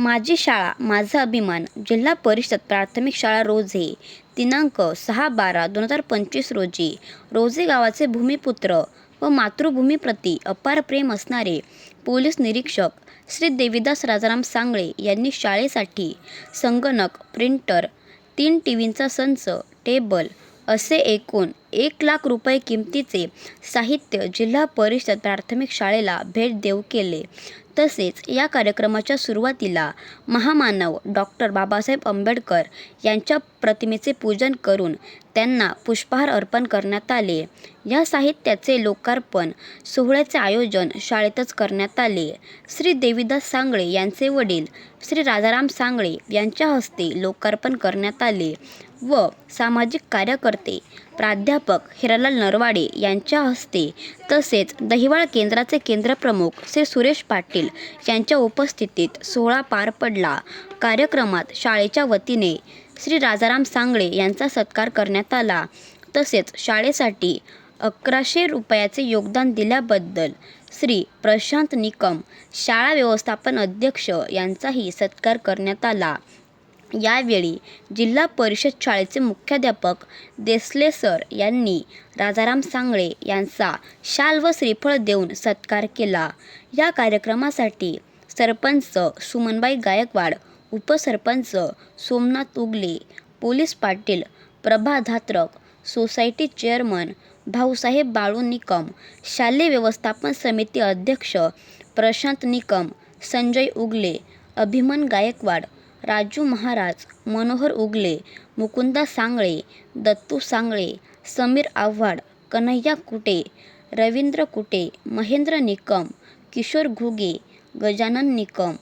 माझी शाळा माझा अभिमान जिल्हा परिषद प्राथमिक शाळा रोजे दिनांक सहा बारा दोन हजार पंचवीस रोजी रोजे गावाचे भूमिपुत्र व मातृभूमीप्रती अपार प्रेम असणारे पोलीस निरीक्षक श्री देविदास राजाराम सांगळे यांनी शाळेसाठी संगणक प्रिंटर तीन टी व्हींचा संच टेबल असे एकूण एक लाख रुपये किमतीचे साहित्य जिल्हा परिषद प्राथमिक शाळेला भेट देऊ केले. तसेच या कार्यक्रमाच्या सुरुवातीला महामानव डॉक्टर बाबासाहेब आंबेडकर यांच्या प्रतिमेचे पूजन करून त्यांना पुष्पहार अर्पण करण्यात आले. या साहित्याचे लोकार्पण सोहळ्याचे आयोजन शाळेतच करण्यात आले. श्री देवीदास सांगळे यांचे वडील श्री राजाराम सांगळे यांच्या हस्ते लोकार्पण करण्यात आले व सामाजिक कार्यकर्ते प्राध्यापक हिरालाल नरवाडे यांच्या हस्ते तसेच दहिवाळ केंद्राचे केंद्रप्रमुख श्री सुरेश पाटील यांच्या उपस्थितीत सोहळा पार पडला. कार्यक्रमात शाळेच्या वतीने श्री राजाराम सांगळे यांचा सत्कार करण्यात आला. तसेच शाळेसाठी अकराशे रुपयाचे योगदान दिल्याबद्दल श्री प्रशांत निकम शाळा व्यवस्थापन अध्यक्ष यांचाही सत्कार करण्यात आला. यावेळी जिल्हा परिषद शाळेचे मुख्याध्यापक देसले सर यांनी राजाराम सांगळे यांचा शाल व श्रीफळ देऊन सत्कार केला. या कार्यक्रमासाठी सरपंच सुमनबाई गायकवाड उपसरपंच Somnath Ugale police Patil Prabha Dhatrak society chairman Bhausaheb Balu Nikam शालेय व्यवस्थापन समिती अध्यक्ष प्रशांत निकम संजय उगले अभिमन गायकवाड राजू महाराज मनोहर उगले मुकुंदा सांगळे दत्तू सांगळे समीर आव्हाड कन्हैया कुटे रवींद्र कुटे महेंद्र निकम किशोर घुगे गजानन निकम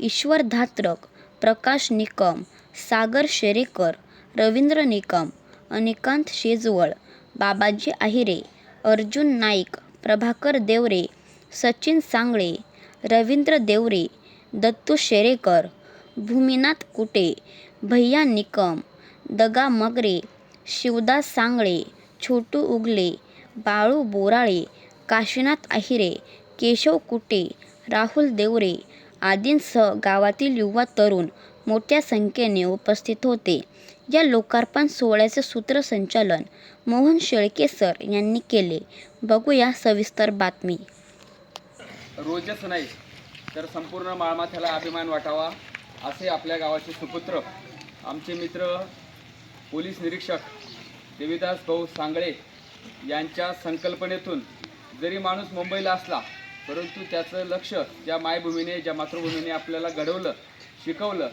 ईश्वर धात्रक प्रकाश निकम सागर शेरेकर रवींद्र निकम अनिकांत शेजवळ बाबाजी आहिरे अर्जुन नाईक प्रभाकर देवरे सचिन सांगळे रवींद्र देवरे दत्तू शेरेकर भूमिनाथ कुटे भैया निकम दगा मगरे शिवदास सांगळे छोटू उगले बाळू बोराळे काशीनाथ आहिरे केशव कुटे राहुल देवरे आदींसह गावातील युवा तरुण मोठ्या संख्येने उपस्थित होते. या लोकार्पण सोहळ्याचे सूत्रसंचालन मोहन शेळके सर यांनी केले. बघूया सविस्तर बातमी. रोजच नाही तर संपूर्ण माळमाथ्याला अभिमान वाटावा. असे आपल्या गावाचे सुपुत्र आमचे मित्र पोलीस निरीक्षक देवीदास भाऊ सांगळे यांच्या संकल्पनेतून जरी माणूस मुंबईला असला परंतु त्याचं लक्ष ज्या मायभूमीने ज्या मातृभूमीने आपल्याला घडवलं शिकवलं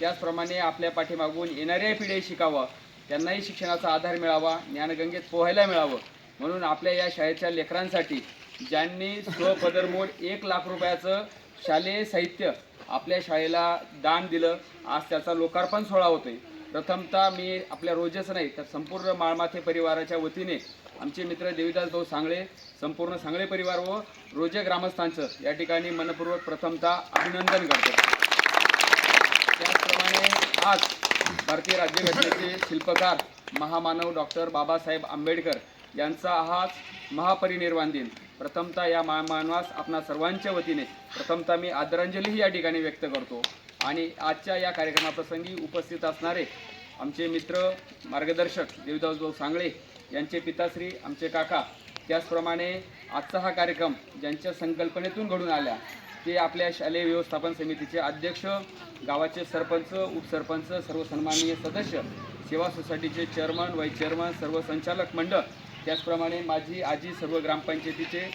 त्याचप्रमाणे आपल्या पाठीमागून येणाऱ्या पिढी शिकावं त्यांनाही शिक्षणाचा आधार मिळावा ज्ञानगंगेत पोहायला मिळावं म्हणून आपल्या या शाळेच्या लेकरांसाठी ज्यांनी स्वपदरमोड एक लाख रुपयाचं शालेय साहित्य आपल्या शाळेला दान दिलं. आज त्याचा लोकार्पण सोहळा होतोय. प्रथमतः मी आपल्या रोजच नाही तर संपूर्ण माळमाथे परिवाराच्या वतीने आमचे मित्र देवीदास भाऊ सांगळे संपूर्ण सांगळे परिवार व रोजे ग्रामस्थांचं या ठिकाणी मनपूर्वक प्रथमतः अभिनंदन करतो. त्याचप्रमाणे आज भारतीय राज्यघटनेचे शिल्पकार महामानव डॉक्टर बाबासाहेब आंबेडकर यांचा हाच महापरिनिर्वाण दिन. प्रथमतः या महामानवास आपणा सर्वांच्या वतीने प्रथमतः मी आदरांजलीही या ठिकाणी व्यक्त करतो. आणि आजच्या या कार्यक्रमाप्रसंगी उपस्थित असणारे आमचे मित्र मार्गदर्शक देवदासभाऊ सांगळे यांचे पिताश्री आमचे काका त्याचप्रमाणे आजचा हा कार्यक्रम ज्यांच्या संकल्पनेतून घडून आल्या ते आपल्या शालेय व्यवस्थापन समितीचे अध्यक्ष गावाचे सरपंच उपसरपंच सर्व सन्माननीय सदस्य सेवा सोसायटीचे चेअरमन वाईस चेअरमन सर्व संचालक मंडळ त्याचप्रमाणे माझी आजी सर्व ग्रामपंचायतीचे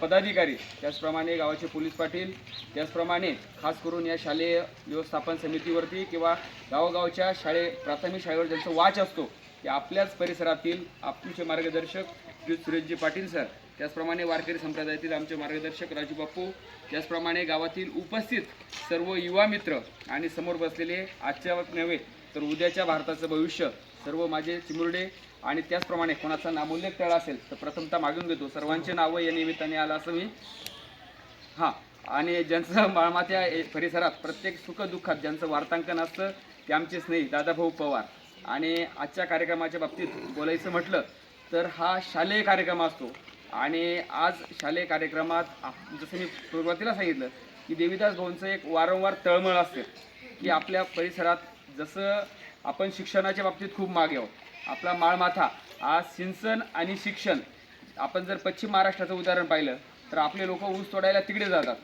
पदाधिकारी त्याचप्रमाणे गावाचे पोलीस पाटील त्याचप्रमाणे खास करून या शालेय व्यवस्थापन समितीवरती किंवा गावोगावच्या शाळे प्राथमिक शाळेवर ज्यांचा वाच असतो की आपल्याच परिसरातील आपचे मार्गदर्शक श्री सुरेशजी पाटील सर त्याचप्रमाणे वारकरी संप्रदायातील आमचे मार्गदर्शक राजू बाप्पू त्याचप्रमाणे गावातील उपस्थित सर्व युवा मित्र आणि समोर बसलेले आजच्या नव्हे तर उद्याच्या भारताचं भविष्य सर्व माझे चिमुरडे आणि त्याचप्रमाणे कोणाचा नामोल्लेख तळ असेल तर प्रथमतः मागून घेतो. सर्वांचे नावं या निमित्ताने आलं असं मी हां. आणि ज्यांचं माळमात्या परिसरात प्रत्येक सुखदुःखात ज्यांचं वार्तांकन असतं ते आमचे स्नेही दादाभाऊ पवार. आणि आजच्या कार्यक्रमाच्या बाबतीत बोलायचं म्हटलं तर हा शालेय कार्यक्रम असतो. आणि आज शालेय कार्यक्रमात जसं मी सुरुवातीला सांगितलं की देवीदास भाऊंचं एक वारंवार तळमळ असते की आपल्या परिसरात जसं आपण शिक्षणाच्या बाबतीत खूप मागे आहोत आपला माळमाथा आज सिंचन आणि शिक्षण. आपण जर पश्चिम महाराष्ट्राचं उदाहरण पाहिलं तर आपले लोक ऊस तोडायला तिकडे जातात.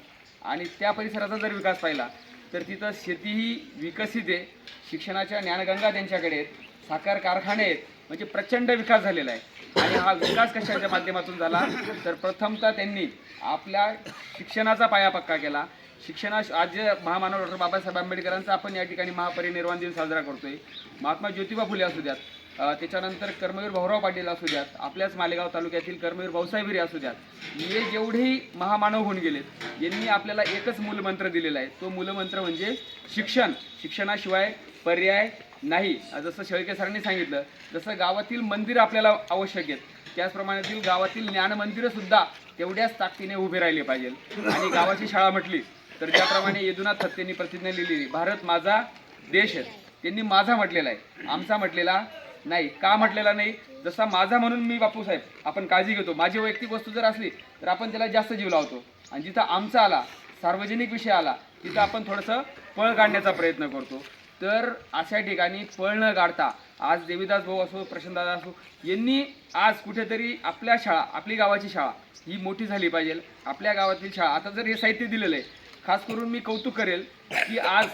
आणि त्या परिसराचा जर विकास पाहिला तर तिथं शेतीही विकसित आहे. शिक्षणाच्या ज्ञानगंगा त्यांच्याकडे आहेत. साखर कारखाने आहेत. म्हणजे प्रचंड विकास झालेला आहे. आणि हा विकास कशाच्या माध्यमातून झाला तर प्रथमतः त्यांनी आपल्या शिक्षणाचा पाया पक्का केला. शिक्षणा आज जे महामानव डॉक्टर बाबासाहेब आंबेडकरांचा आपण या ठिकाणी महापरिनिर्वाण दिन साजरा करतोय. महात्मा ज्योतिबा फुले असू द्यात. त्याच्यानंतर कर्मवीर भाऊराव पाटील असू द्यात आपल्याच मालेगाव तालुक्यातील कर्मवीर भाऊसाहेबिरे असू द्यात हे जेवढेही महामानव होऊन गेलेत यांनी आपल्याला एकच मूलमंत्र दिलेला आहे. तो मूलमंत्र म्हणजे शिक्षण. शिक्षणाशिवाय पर्याय नाही. जसं शेळके सरांनी सांगितलं जसं गावातील मंदिर आपल्याला आवश्यक आहेत. त्याचप्रमाणे गावातील ज्ञानमंदिरंसुद्धा तेवढ्याच ताकदीने उभे राहिले पाहिजे. आणि गावाची शाळा म्हटली तर ज्याप्रमाणे यदुनाथ थत्तेंनी प्रतिज्ञा लिहिलेली भारत माझा देश आहे. त्यांनी माझा म्हटलेला आहे. आमचा म्हटलेला नाही का म्हटलेला नाही? जसा माझा म्हणून मी बापूसाहेब आपण काळजी घेतो. माझी वैयक्तिक वस्तू जर असली तर आपण त्याला जास्त जीव लावतो. आणि जिथं आमचा आला सार्वजनिक विषय आला तिथं आपण थोडंसं पळ काढण्याचा प्रयत्न करतो. तर अशा ठिकाणी पळ न काढता आज देवीदास भाऊ असो प्रशांतदादा असो यांनी आज कुठेतरी आपल्या शाळा आपली गावाची शाळा ही मोठी झाली पाहिजे. आपल्या गावातील शाळा आता जर हे साहित्य दिलेलं आहे खास करून मी कौतुक करेल की आज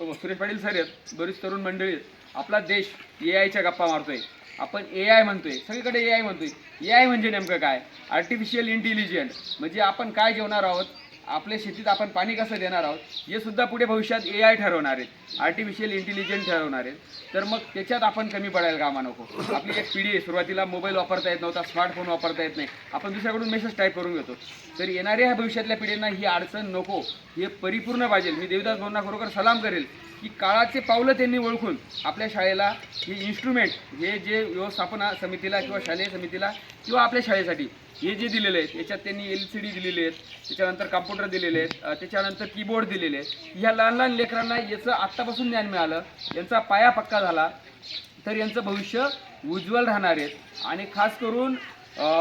सुरेश पाटील सर आहेत बरीच तरुण मंडळी आहेत. आपला देश ए आयच्या गप्पा मारतोय. आपण ए आय म्हणतोय. सगळीकडे ए आय म्हणतोय. ए आय म्हणजे नेमकं काय? आर्टिफिशियल इंटेलिजंट म्हणजे आपण काय जेवणार आहोत? आपल्या शेतीत आपण पाणी कसं देणार आहोत हे सुद्धा पुढे भविष्यात ए आय ठरवणार आहेत आर्टिफिशियल इंटेलिजन्स ठरवणार आहेत. तर मग त्याच्यात आपण कमी पडायला कामा नको. आपली एक पिढी आहे सुरुवातीला मोबाईल वापरता येत नव्हता स्मार्टफोन वापरता येत नाही. आपण दुसऱ्याकडून मेसेज टाईप करून घेतो. तर येणाऱ्या ह्या भविष्यातल्या पिढींना ही अडचण नको हे परिपूर्ण पाहिजे. मी देवदास भाऊंना खरोखर सलाम करेल की काळाचे पावलं त्यांनी ओळखून आपल्या शाळेला हे इन्स्ट्रुमेंट हे जे व्यवस्थापना समितीला किंवा शालेय समितीला किंवा आपल्या शाळेसाठी हे जे दिलेले आहेत याच्यात त्यांनी एल सी डी दिलेले आहेत त्याच्यानंतर कम्प्युटर दिलेले आहेत त्याच्यानंतर कीबोर्ड दिलेले आहेत. ह्या लहान लहान लेकरांना याचं आत्तापासून ज्ञान मिळालं यांचा पाया पक्का झाला तर यांचं भविष्य उज्ज्वल राहणार आहेत आणि खास करून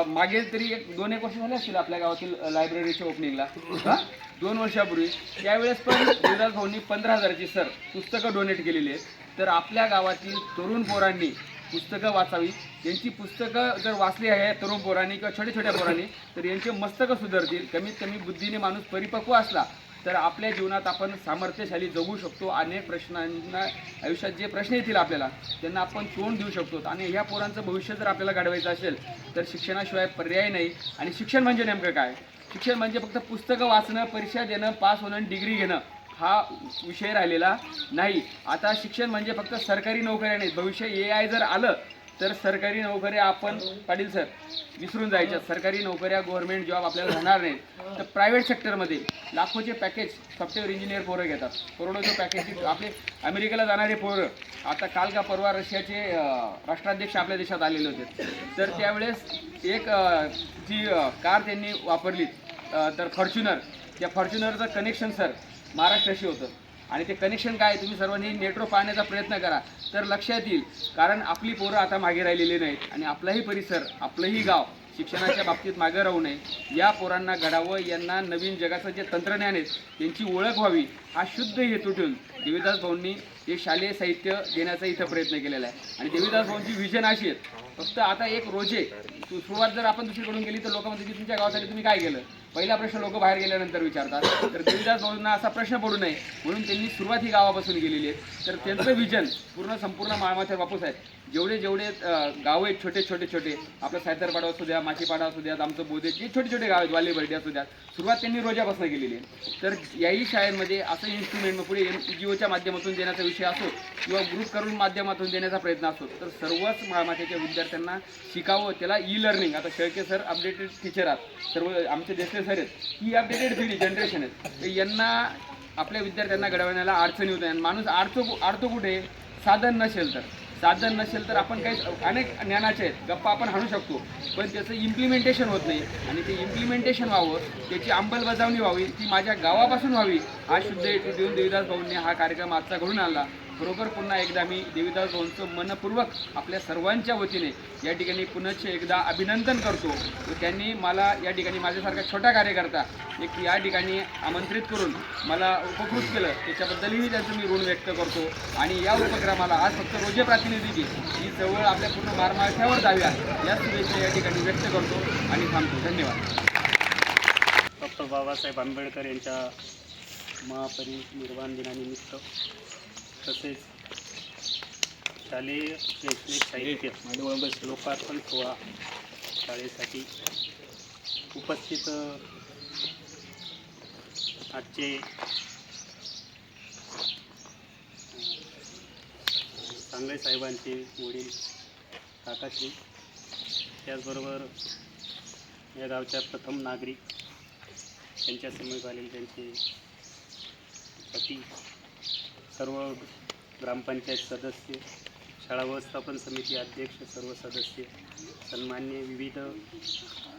मागे तरी एक दोन एक वर्ष झाले असतील आपल्या गावातील लायब्ररीच्या ओपनिंगला हां? दोन वर्षापूर्वी. त्यावेळेस पण युवराज भाऊंनी पंधरा हजाराची सर पुस्तकं डोनेट केलेली आहेत. तर आपल्या गावातील तरुण पोरांनी पुस्तकं वाचावी. यांची पुस्तकं जर वाचली आहे तरुण पोरांनी किंवा छोट्या छोट्या पोरांनी तर यांचे मस्तकं सुधारतील. कमीत कमी बुद्धीने माणूस परिपक्व असला तर आपल्या जीवनात आपण सामर्थ्यशाली जगू शकतो. अनेक प्रश्नांना आयुष्यात जे प्रश्न येतील आपल्याला त्यांना आपण तोंड देऊ शकतो. आणि ह्या पोरांचं भविष्य जर आपल्याला घडवायचं असेल तर शिक्षणाशिवाय पर्याय नाही. आणि शिक्षण म्हणजे नेमकं काय? शिक्षण म्हणजे फक्त पुस्तकं वाचणं परीक्षा देणं पास होणं डिग्री घेणं. हा विषय राहिलेला नाही. आता शिक्षण म्हणजे फक्त सरकारी नोकऱ्या नाही भविष्य ए आय जर आलं तर सरकारी नोकऱ्या आपण पाटील सर विसरून जायच्या. सरकारी नोकऱ्या गव्हर्नमेंट जॉब आपल्याला राहणार नाहीत. तर प्रायव्हेट सेक्टरमध्ये लाखोचे पॅकेज सॉफ्टवेअर इंजिनियर पोरं घेतात. करोडोचे पॅकेज आपले अमेरिकेला जाणारे पोरं आता काल का परवा रशियाचे राष्ट्राध्यक्ष आपल्या देशात आलेले होते. तर त्यावेळेस एक जी कार त्यांनी वापरली तर फॉर्च्युनर. त्या फॉर्च्युनरचं कनेक्शन सर महाराष्ट्राशी होतं. आणि ते कनेक्शन काय तुम्ही सर्वांनी नेटवर्क पाहण्याचा प्रयत्न करा. तर लक्षात येईल कारण आपली पोरं आता मागे राहिलेली नाहीत. आणि आपलाही परिसर आपलंही गाव शिक्षणाच्या बाबतीत मागे राहू नये. या पोरांना घडावं यांना नवीन जगाचं जे तंत्रज्ञान आहे त्यांची ओळख व्हावी हा शुद्ध हेतू ठेवून देवीदास भाऊंनी हे शालेय साहित्य देण्याचा इथं प्रयत्न केलेला आहे. आणि देवीदास भाऊंची व्हिजन अशी आहे फक्त आता एक रोजे सुरुवात जर आपण दुसरीकडून केली तर लोक म्हणते की तुमच्या गावासाठी तुम्ही काय केलं? पहिला प्रश्न लोक बाहेर गेल्यानंतर विचारतात. तर देवीदास भाऊंना असा प्रश्न पडू नये. म्हणून त्यांनी सुरुवात ही गावापासून केलेली आहे. तर त्यांचं विजन पूर्ण संपूर्ण माळमाथ्यावर बापूस आहेत जेवढे जेवढे गाव गावं आहेत छोटे छोटे छोटे आपलं सायतरपाडा असू द्या माशीपाडा असू द्यात आमचं बोधे जे छोटे छोटे गाव आहेत वाले बर्डे असू द्यात सुरुवात त्यांनी रोजापासून केलेली आहे. तर याही शाळेमध्ये असं इन्स्ट्रुमेंट मग पुढे एन जीओच्या माध्यमातून देण्याचा विषय असो किंवा ग्रुप करून माध्यमातून देण्याचा प्रयत्न असो तर सर्वच मामाच्या विद्यार्थ्यांना शिकावं त्याला ई लर्निंग आता शेळके सर अपडेटेड टीचर आहात. सर्व आमचे देशले सर आहेत ही अपडेटेड पिढी जनरेशन आहेत. तर यांना आपल्या विद्यार्थ्यांना घडवण्याला अडचणी होत आणि माणूस अडतो आडतो कुठे? साधन नसेल तर. साधन नसेल तर आपण काही अनेक ज्ञानाचे आहेत गप्पा आपण हाणू शकतो. पण त्याचं इम्प्लिमेंटेशन होत नाही. आणि ते इम्प्लिमेंटेशन व्हावं त्याची अंमलबजावणी व्हावी ती माझ्या गावापासून व्हावी हा शुद्ध देऊन देवीदास भाऊंनी हा कार्यक्रम आजचा घडून आणला. खरोखर पुन्हा एकदा मी देवीदास भाऊंचं मनपूर्वक आपल्या सर्वांच्या वतीने या ठिकाणी पुनश्च एकदा अभिनंदन करतो. व त्यांनी मला या ठिकाणी माझ्यासारखा छोटा कार्यकर्ता एक या ठिकाणी आमंत्रित करून मला उपकृत केलं. त्याच्याबद्दलही त्यांचं मी ऋण व्यक्त करतो. आणि या उपक्रमाला आज फक्त रोजे प्रातिनिधीची ही चळवळ आपल्या पूर्ण मारमाथ्यावर जाव्या या शुभेच्छा या ठिकाणी व्यक्त करतो आणि थांबतो. धन्यवाद. डॉक्टर बाबासाहेब आंबेडकर यांच्या महापरिनिर्वाण दिनानिमित्त तसेच शालेय शैक्षणिक साहित्य लोकार्पण सोहळा शाळेसाठी उपस्थित आजचे सांगळे साहेबांचे वडील काकाशी त्याचबरोबर या गावच्या प्रथम नागरिक त्यांच्यासमोर आलेले त्यांचे पती सर्व ग्रामपंचायत सदस्य शाळा व्यवस्थापन समिती अध्यक्ष सर्व सदस्य सन्मान्य विविध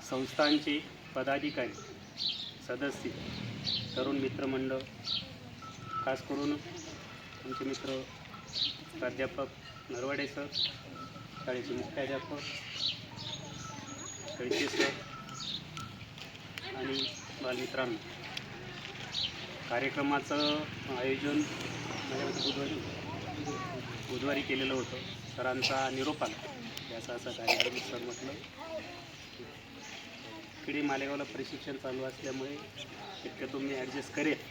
संस्थांचे पदाधिकारी सदस्य तरुण मित्रमंडळ खास करून आमचे मित्र प्राध्यापक नरवडे सर शाळेचे मुख्याध्यापक खडके सर आणि बालमित्रांनो. कार्यक्रमाचं आयोजन बुधवारी बुधवारी केलेलं होतं. सरांचा निरोप आला. याचा असा कार्यक्रम सर म्हटलं किडी मालेगावला प्रशिक्षण चालू असल्यामुळे तितकं तुम्ही ॲडजस्ट करेल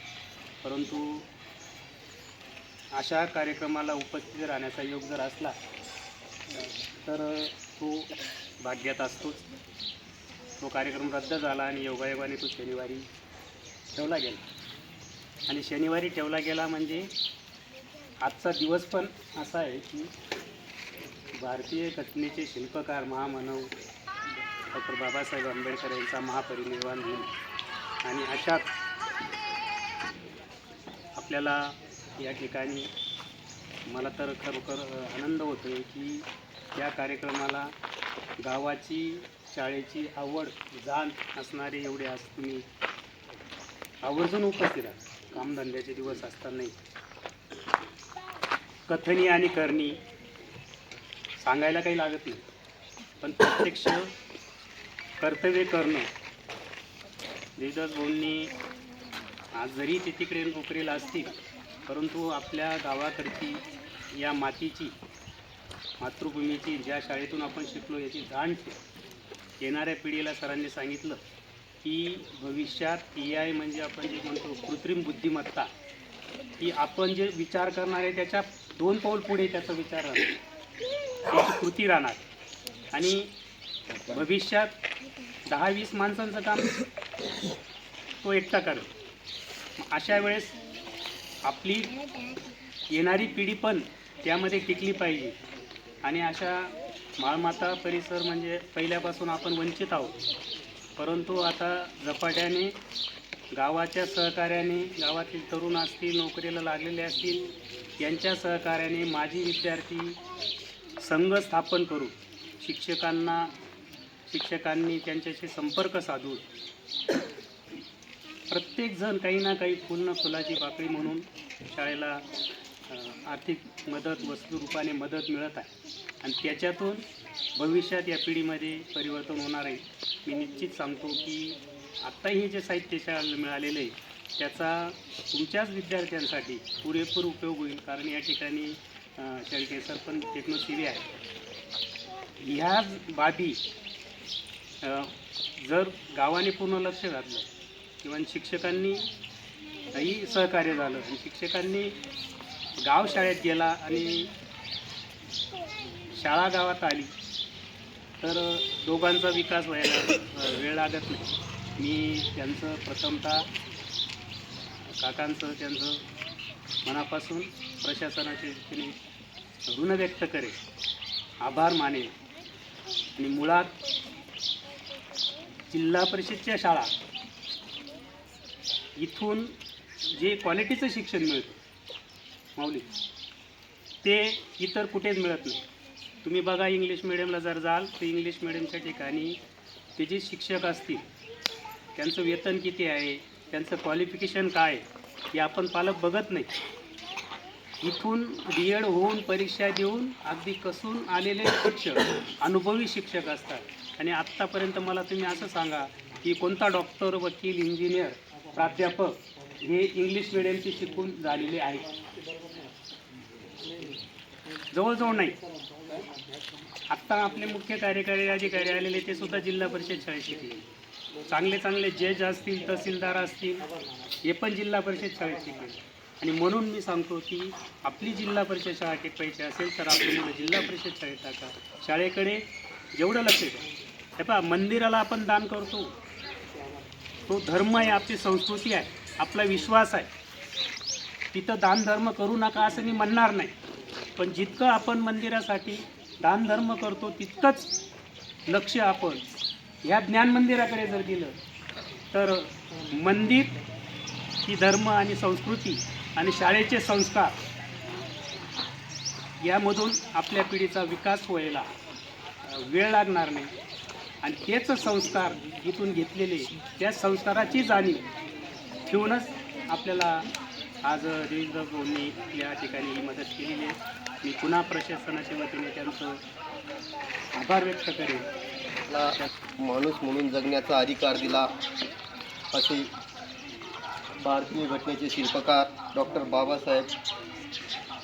परंतु अशा कार्यक्रमाला उपस्थित राहण्याचा योग जर असला तर तो भाग्यात असतोच. तो कार्यक्रम रद्द झाला आणि योगायोगाने तो शनिवारी ठेवला गेला. आणि शनिवारी ठेवला गेला म्हणजे आजचा दिवस पण असा आहे की भारतीय घटनेचे शिल्पकार महामानव डॉक्टर बाबासाहेब आंबेडकर यांचा महापरिनिर्वाण दिन. आणि अशात आपल्याला या ठिकाणी मला तर खरोखर आनंद होतो आहे की या कार्यक्रमाला गावाची शाळेची आवड जाण असणारे एवढे आज तुम्ही आवर्जून उपस्थित आहात. कामधंद्याचे दिवस असतानाही. कथनी आणि करणी सांगायला काही लागत नाही. पण प्रत्यक्ष कर्तव्य करणं देवदास बोलणी आज जरी ते तिकडे नोकरीला असतील परंतु आपल्या गावाकडची या मातीची मातृभूमीची ज्या शाळेतून आपण शिकलो याची जाण येणाऱ्या पिढीला सरांनी सांगितलं की भविष्यात ए आय म्हणजे आपण जे म्हणतो कृत्रिम बुद्धिमत्ता की आपण जे विचार करणार आहे त्याच्या दोन पाऊल पुढे त्याचा विचार राहणार. त्याची कृती राहणार. आणि भविष्यात दहा वीस माणसांचं काम तो एकटा करेल. अशा वेळेस आपली येणारी पिढी पण त्यामध्ये टिकली पाहिजे. आणि अशा माळमाता परिसर म्हणजे पहिल्यापासून आपण वंचित आहोत. परंतु आता झपाट्याने गावाच्या सहकार्याने गावातील तरुण असतील नोकरीला लागलेले असतील यांच्या सहकार्याने माजी विद्यार्थी संघ स्थापन करू. शिक्षकांना शिक्षकांनी त्यांच्याशी संपर्क साधून प्रत्येकजण काही ना काही फुल ना फुलाची पाकळी म्हणून शाळेला आर्थिक मदत वस्तुरूपाने मदत मिळत आहे. आणि त्याच्यातून भविष्यात या पिढीमध्ये परिवर्तन होणार आहे. मी निश्चित सांगतो की आत्ताही जे साहित्य शाळेला मिळालेलं आहे त्याचा तुमच्याच विद्यार्थ्यांसाठी पुरेपूर उपयोग होईल. कारण या ठिकाणी शेळके सर पण टेक्नो आहे ह्याच बाबी जर गावाने पूर्ण लक्ष घातलं किंवा शिक्षकांनी ही सहकार्य झालं आणि शिक्षकांनी गाव शाळेत गेला आणि शाळा गावात आली तर दोघांचा विकास व्हायला वेळ लागत नाही. मी त्यांचं प्रथमतः काकांचं त्यांचं मनापासून प्रशासनाचे त्यांनी ऋण व्यक्त करेल आभार मानेल आणि मुळात जिल्हा परिषदच्या शाळा इथून जे क्वालिटीचं शिक्षण मिळतं माऊली ते इतर कुठेच मिळत नाही. तुम्ही बघा इंग्लिश मिडियमला जर जाल तर इंग्लिश मिडियमच्या ठिकाणी ते जे शिक्षक असतील त्यांचं वेतन किती आहे त्यांचं क्वालिफिकेशन काय हे आपण पालक बघत नाही. इथून बी एड होऊन परीक्षा देऊन अगदी कसून आलेले शिक्षक अनुभवी शिक्षक असतात. आणि आत्तापर्यंत मला तुम्ही असं सांगा की कोणता डॉक्टर वकील इंजिनियर प्राध्यापक हे इंग्लिश मिडियमचे शिकून झालेले आहेत? जवळजवळ नाही. आत्ता आपले मुख्य कार्यकारी अधिकारी आलेले ते सुद्धा जिल्हा परिषद शाळेत शिकले. चांगले चांगले जज असतील तहसीलदार असतील हे पण जिल्हा परिषद शाळेत शिकले. आणि म्हणून मी सांगतो की आपली जिल्हा परिषद शाळा टिकवायची असेल तर आपली मुलं जिल्हा परिषद शाळेत टाका शाळेकडे जेवढं लक्ष द्या. हे पहा मंदिराला आपण दान करतो. तो धर्म आहे आपली संस्कृती आहे आपला विश्वास आहे. तिथं दानधर्म करू नका असं मी म्हणणार नाही. पण जितकं आपण मंदिरासाठी दानधर्म करतो तितकंच लक्ष आपण ह्या ज्ञान मंदिराकडे जर दिलं तर मंदिर ही धर्म आणि संस्कृती आणि शाळेचे संस्कार यामधून आपल्या पिढीचा विकास व्हायला वेळ लागणार नाही. आणि तेच संस्कार इथून घेतलेले त्या संस्काराची जाणीव ठेवूनच आपल्याला आज देवीदास भाऊंनी या ठिकाणी ही मदत केलेली आहे. मी पुन्हा प्रशासनाच्या वतीने त्यांचं आभार व्यक्त करेन. माणूस म्हणून जगण्याचा अधिकार दिला असे भारतीय घटनेचे शिल्पकार डॉक्टर बाबासाहेब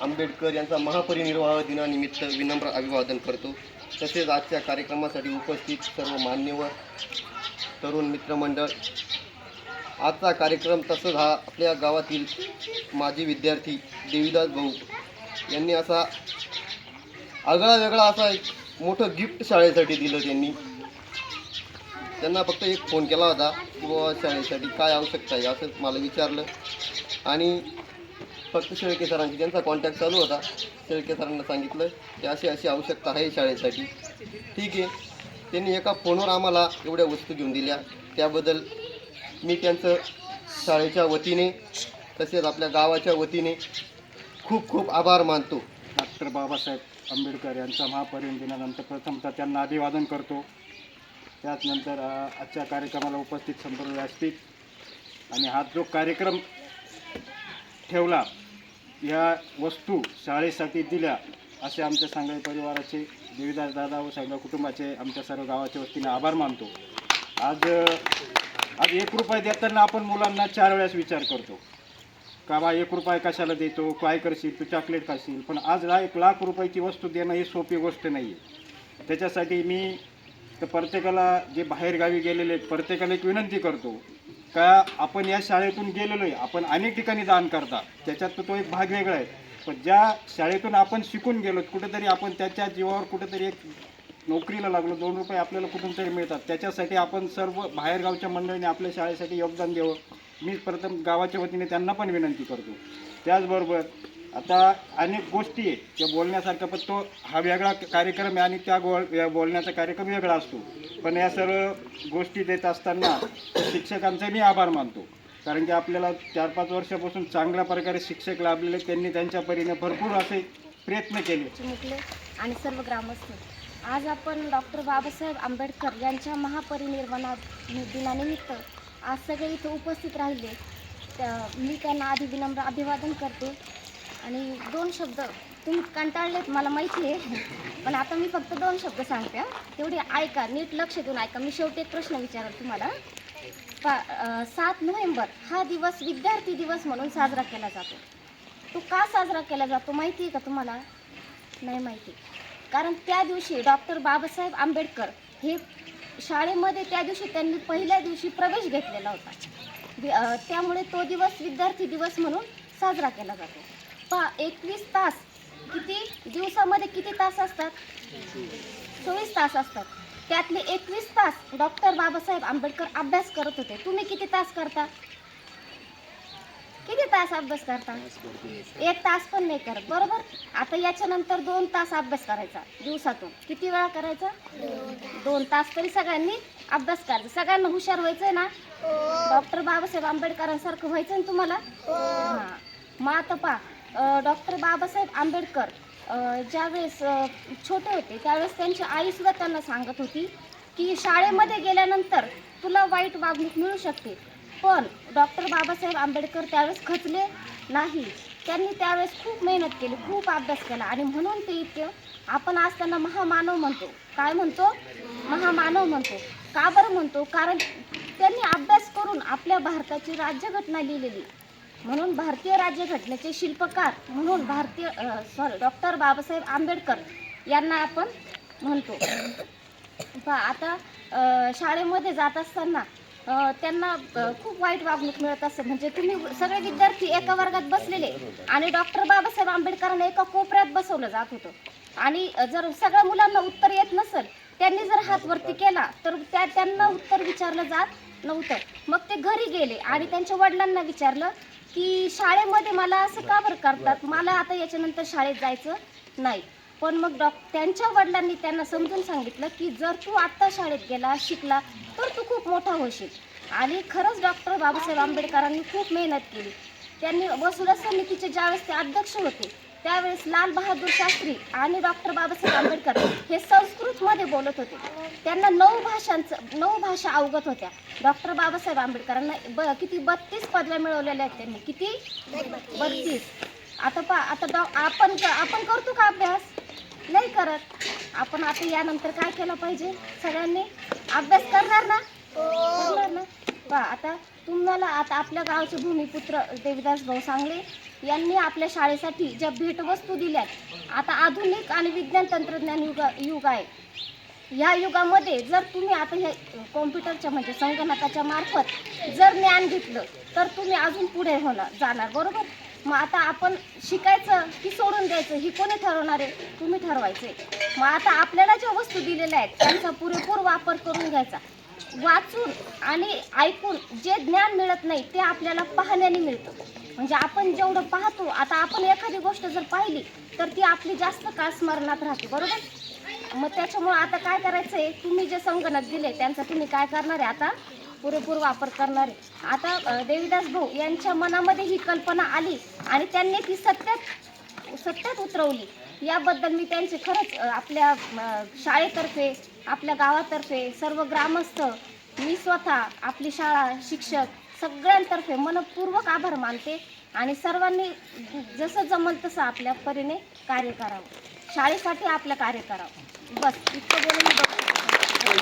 आंबेडकर यांचा महापरिनिर्वाह दिनानिमित्त विनम्र अभिवादन करतो. तसेच आजच्या कार्यक्रमासाठी उपस्थित सर्व मान्यवर तरुण मित्रमंडळ आजचा कार्यक्रम तसंच हा आपल्या गावातील माजी विद्यार्थी देवीदास भाऊ यांनी असा आगळा वेगळा असा एक मोठं गिफ्ट शाळेसाठी दिलं त्यांनी. त्यांना फक्त एक फोन केला होता की बाबा शाळेसाठी काय आवश्यकता आहे असं मला विचारलं. आणि फक्त शेळके सरांची त्यांचा कॉन्टॅक्ट चालू होता. शेळके सरांना सांगितलं की अशी अशी आवश्यकता आहे शाळेसाठी. ठीक आहे. त्यांनी एका फोनवर आम्हाला एवढ्या वस्तू घेऊन दिल्या. त्याबद्दल मी त्यांचं शाळेच्या वतीने तसेच आपल्या गावाच्या वतीने खूप खूप आभार मानतो. डॉक्टर बाबासाहेब आंबेडकर यांचा महापरिनिर्वाणानंतर प्रथमतः त्यांना अभिवादन करतो. त्याचनंतर आजच्या कार्यक्रमाला उपस्थित संपर्क व्यासपीठ आणि हा जो कार्यक्रम ठेवला या वस्तू शाळेसाठी दिल्या असे आमच्या सांगळी परिवाराचे देवीदास दादा व सगळ्या कुटुंबाचे आमच्या सर्व गावाच्या वतीने आभार मानतो. आज आज एक रुपये देताना आपण मुलांना चार वेळेस विचार करतो. का बा एक रुपये कशाला देतो? काय करशील? तू चॉकलेट खाशील. पण आज हा एक लाख रुपयाची वस्तू देणं ही सोपी गोष्ट नाही आहे त्याच्यासाठी मी तर प्रत्येकाला जे बाहेरगावी गेलेले आहेत प्रत्येकाला एक विनंती करतो का आपण या शाळेतून गेलेलो आहे. आपण अनेक ठिकाणी दान करता. त्याच्यात तर तो एक भाग वेगळा आहे. पण ज्या शाळेतून आपण शिकून गेलो कुठेतरी आपण त्याच्या जीवावर कुठेतरी एक नोकरीला लागलो दोन रुपये आपल्याला कुठून तरी मिळतात. त्याच्यासाठी आपण सर्व बाहेरगावच्या मंडळीने आपल्या शाळेसाठी योगदान द्यावं. मी प्रथम गावाच्या वतीने त्यांना पण विनंती करतो. त्याचबरोबर आता अनेक गोष्टी आहे त्या बोलण्यासारखं पण तो हा वेगळा कार्यक्रम आहे आणि त्या गो बोलण्याचा कार्यक्रम वेगळा असतो. पण या सर्व गोष्टी देत असताना शिक्षकांचे मी आभार मानतो. कारण की आपल्याला चार पाच वर्षापासून चांगल्या प्रकारे शिक्षक लाभलेले त्यांनी त्यांच्या परीने भरपूर असे प्रयत्न केले. आणि सर्व ग्रामस्थ. आज आपण डॉक्टर बाबासाहेब आंबेडकर यांच्या महापरिनिर्वाणा दिनानिमित्त आज सगळे इथं उपस्थित राहिले. त्या मी त्यांना आधी विनम्र अभिवादन करते. आणि दोन शब्द तुम्ही कंटाळलेत मला माहिती आहे. पण आता मी फक्त दोन शब्द सांगते तेवढी तेवढे ऐका नीट लक्ष देऊन ऐका. मी शेवटी एक प्रश्न विचारेल तुम्हाला. पा सात नोव्हेंबर हा दिवस विद्यार्थी दिवस म्हणून साजरा केला जातो. तो का साजरा केला जातो माहिती आहे का तुम्हाला? नाही माहिती. कारण त्या दिवशी डॉक्टर बाबासाहेब आंबेडकर हे शाळेमध्ये त्या दिवशी त्यांनी पहिल्या दिवशी प्रवेश घेतलेला होता. त्यामुळे तो दिवस विद्यार्थी दिवस म्हणून साजरा केला जातो. पा एकवीस तास किती दिवसामध्ये किती तास असतात? चोवीस तास असतात. त्यातले एकवीस तास डॉक्टर बाबासाहेब आंबेडकर अभ्यास करत होते. तुम्ही किती तास करता? किती तास अभ्यास करता? एक तास पण नाही करत बरोबर? आता याच्यानंतर दोन तास अभ्यास करायचा दिवसातून. किती वेळा करायचा? दोन तास तरी सगळ्यांनी अभ्यास करायचा. सगळ्यांना हुशार व्हायचंय ना? डॉक्टर बाबासाहेब आंबेडकरांसारखं व्हायचं ना तुम्हाला? हां. मग आता पा डॉक्टर बाबासाहेब आंबेडकर ज्यावेळेस छोटे होते त्यावेळेस त्यांची आई सुद्धा त्यांना सांगत होती की शाळेमध्ये गेल्यानंतर तुला वाईट वागणूक मिळू शकते. पण डॉक्टर बाबासाहेब आंबेडकर त्यावेळेस खचले नाही. त्यांनी त्यावेळेस खूप मेहनत केली खूप अभ्यास केला आणि म्हणून ते इतके आपण आज त्यांना महामानव म्हणतो. काय म्हणतो? महामानव म्हणतो. का बरं म्हणतो? कारण त्यांनी अभ्यास करून आपल्या भारताची राज्यघटना लिहिलेली. म्हणून भारतीय राज्यघटनेचे शिल्पकार म्हणून भारतीय सॉरी डॉक्टर बाबासाहेब आंबेडकर यांना आपण म्हणतो. आता शाळेमध्ये जात असताना त्यांना खूप वाईट वागणूक मिळत असते म्हणजे तुम्ही सगळे विद्यार्थी एका वर्गात बसलेले आणि डॉक्टर बाबासाहेब आंबेडकरांना एका कोपऱ्यात बसवलं जात होतं. आणि जर सगळ्या मुलांना उत्तर येत नसेल त्यांनी जर हात वरती केला तर त्या त्यांना उत्तर विचारलं जात नव्हतं. मग ते घरी गेले आणि त्यांच्या वडिलांना विचारलं की शाळेमध्ये मला असं का बरं करतात? मला आता याच्यानंतर शाळेत जायचं नाही. पण मग डॉ त्यांच्या वडिलांनी त्यांना समजून सांगितलं की जर तू आत्ता शाळेत गेला शिकला तर तू खूप मोठा होशील. आणि खरंच डॉक्टर बाबासाहेब आंबेडकरांनी खूप मेहनत केली. त्यांनी वसुधा समितीचे ज्यावेळेस ते अध्यक्ष होते त्यावेळेस लाल बहादूर शास्त्री आणि डॉक्टर बाबासाहेब आंबेडकर हे संस्कृतमध्ये बोलत होते. त्यांना नऊ भाषांचं नऊ भाषा अवगत होत्या. डॉक्टर बाबासाहेब आंबेडकरांना ब किती बत्तीस पदव्या मिळवलेल्या आहेत त्यांनी. किती? बत्तीस. आता पा आता डॉ आपण क- आपण करतो का अभ्यास? नाही करत. आपण आता यानंतर काय केलं पाहिजे? सगळ्यांनी अभ्यास करणार ना? करणार ना? बा आता तुम्हाला आता आपल्या गावचे भूमिपुत्र देविदास भाऊ सांगले यांनी आपल्या शाळेसाठी ज्या भेटवस्तू दिल्यात आता आधुनिक आणि विज्ञान तंत्रज्ञान युग युग आहे. ह्या युगामध्ये जर तुम्ही आता हे कॉम्प्युटरच्या म्हणजे संगणकाच्या मार्फत जर ज्ञान घेतलं तर तुम्ही अजून पुढे होणार जाणार बरोबर? मग आता आपण शिकायचं की सोडून द्यायचं ही कोणी ठरवणार आहे? तुम्ही ठरवायचे मग आता आपल्याला ज्या वस्तू दिलेल्या आहेत त्यांचा पुरेपूर वापर करून घ्यायचा. वाचून आणि ऐकून जे ज्ञान मिळत नाही ते आपल्याला पाहण्याने मिळतं. म्हणजे आपण जेवढं पाहतो आता आपण एखादी गोष्ट जर पाहिली तर ती आपली जास्त काळ स्मरणात राहते बरोबर? मग त्याच्यामुळं आता काय करायचं आहे तुम्ही जे संगणक दिले त्यांचा तुम्ही काय करणार आहे आता? पुरेपूर वापर करणार. आहे आता देवीदास भाऊ यांच्या मनामध्ये ही कल्पना आली आणि त्यांनी ती सत्यात सत्यात उतरवली. याबद्दल मी त्यांचे खरंच आपल्या शाळेतर्फे आपल्या गावातर्फे सर्व ग्रामस्थ मी स्वतः आपली शाळा शिक्षक सगळ्यांतर्फे मनपूर्वक आभार मानते आणि सर्वांनी जसं जमल तसं आपल्या परीने कार्य करावं. शाळेसाठी आपलं कार्य करावं. बस इतकं बोलून